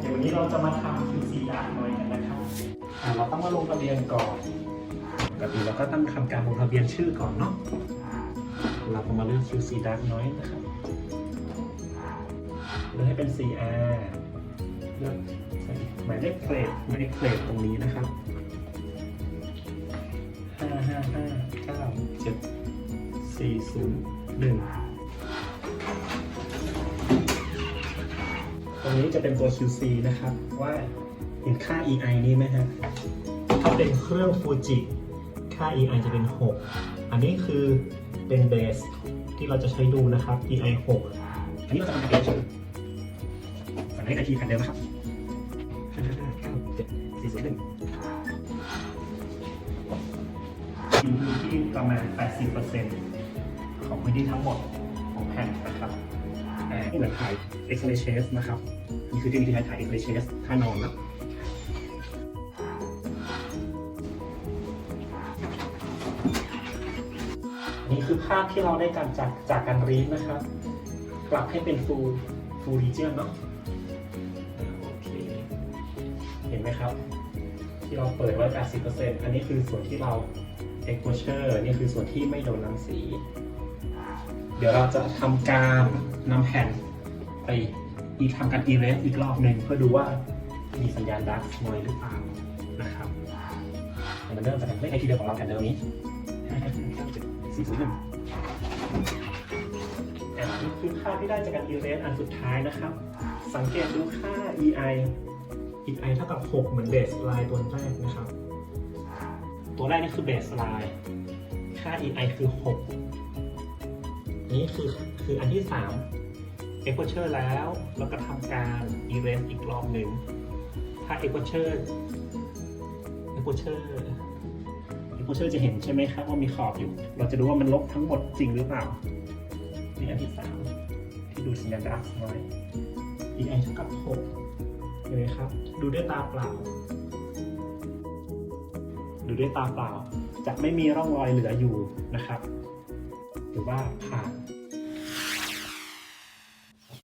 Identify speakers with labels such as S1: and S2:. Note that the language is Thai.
S1: เดี๋ยววันนี้เราจะมาทำ QC ดาร์หน่อยกันนะครับเราต้องมาลงทะเบียนก่อนปกติเราก็ต้องทำการลงทะเบียนชื่อก่อนเนาะเราก็มาเลือก QC Dark น้อยนะครับเลือกให้เป็น CR เลือกหมายเลขเกรดหมายเลขเกรดตรงนี้นะครับ5 5 5 9 7 4 0 1 ตรงนี้จะเป็นตัว QC นะครับ ว่าเห็นค่า EI นี่ไหมฮะถ้าเป็นเครื่องฟูจิค่า EI จะเป็น 6 อันนี้คือเป็นเบสที่เราจะใช้ดูนะครับ EI 6 อันนี้เราจะทำการเฉยอันนี้ IT แผ่นเดิมนะครับห้าห้าห้าเก้าเจ็ดสี่ศูนย์หนึ่งอยู่ที่ประมาณ 80%ของพื้นที่ทั้งหมดของแผ่นนะครับอ่าที่ เหมือนถ่าย X-ray chest นะครับนี่คือที่วิธีการถ่าย X-ray chest ท่านอนนะนี่คือภาพที่เราได้การจากจากการรีดนะครับกลับให้เป็น full full region เนาะโอเคเห็นไหมครับ ที่เราเปิดไว้ 80%อันนี้คือส่วนที่เรา exposure นี่คือส่วนที่ไม่โดนรังสี เดี๋ยวเราจะทำการนำแผ่นไปอีทำการ erase อีกรอบหนึ่งเพื่อดูว่ามีสัญญาณ dark noise หรือเปล่านะครับเดี๋ยวมันเริ่มจากเลขไอทีเดียวของเราแผ่นเดิมนี้สี่ศูนย์หนึ่งอันนี้คือค่าที่ได้จากการ erase อันสุดท้ายนะครับ สังเกตดูค่า ei ei เท่ากับ 6 เหมือน baseline ตัวแรกนะครับ ตัวแรกนี่คือ baseline ค่า ei คือ 6 นี่คือคืออันที่3 exposure แล้วแล้วก็ทำการ erase อีกรอบหนึ่งถ้า exposure exposure exposure จะเห็นใช่ไหมครับว่ามีขอบอยู่ เราจะดูว่ามันลบทั้งหมดจริงหรือเปล่านี่อันที่ 3 ที่ดูสัญญาณ dark noise ei เท่ากับ6เห็นไหมครับ ดูด้วยตาเปล่า ดูด้วยตาเปล่า จะไม่มีร่องรอยเหลืออยู่นะครับ หรือว่าผ่าน